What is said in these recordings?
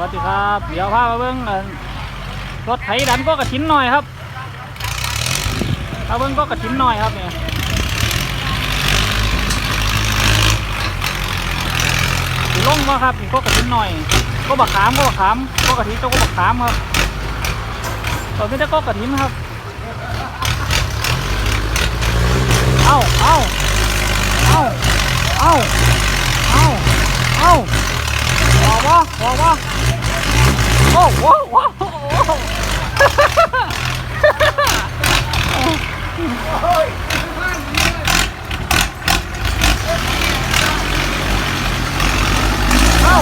วัสดีครับ เดี๋ยวพามาเบิ้งรถไถดันก็กระชิ้นหน่อยครับพาเบิ้งก็กระชิ้นหน่อยครับเนี่ยสีลงมาครับก็กระชิ้นหน่อย ก็บักขามก็บักขามก็กระถิ่นเจ้าก็บักขามครับตอนนี้จะก็กระถิ่นครับ เอ้าเอ้าเอ้าเอ้าเอ้าเอ้า วะพอวะโอ้ว้าวว้าวเอ้า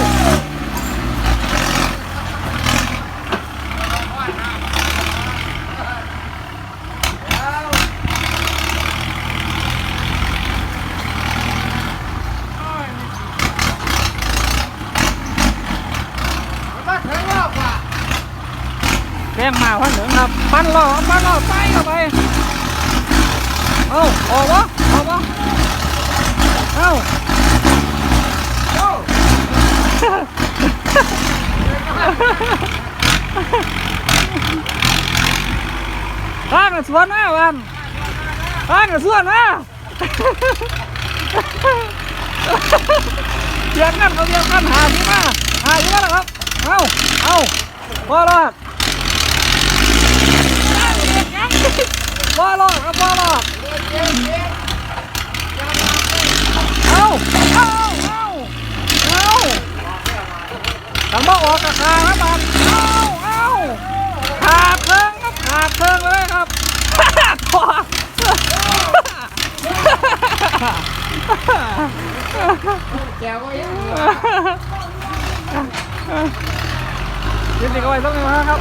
แรงมาพันหนึ่งครับปั้นล่อปั้นล่อไปเข้าไป เอ้าออกวะออกวะเอ้าข้างสวนมาวันข้างสวนมาเบียดกันเขาเบียดกันหาที่มาหาที่มาแล้วครับ เอาเอาบอลอด บอลอดครับบอลอดเอาเอาเอาเอาขันบอกออกกระคาครับมันเอาเอาขาดเพิ่งครับขาดเพิ่งเลยครับขวาแก้วก็ยังยินดีกับไว้ต้องมีมาครับ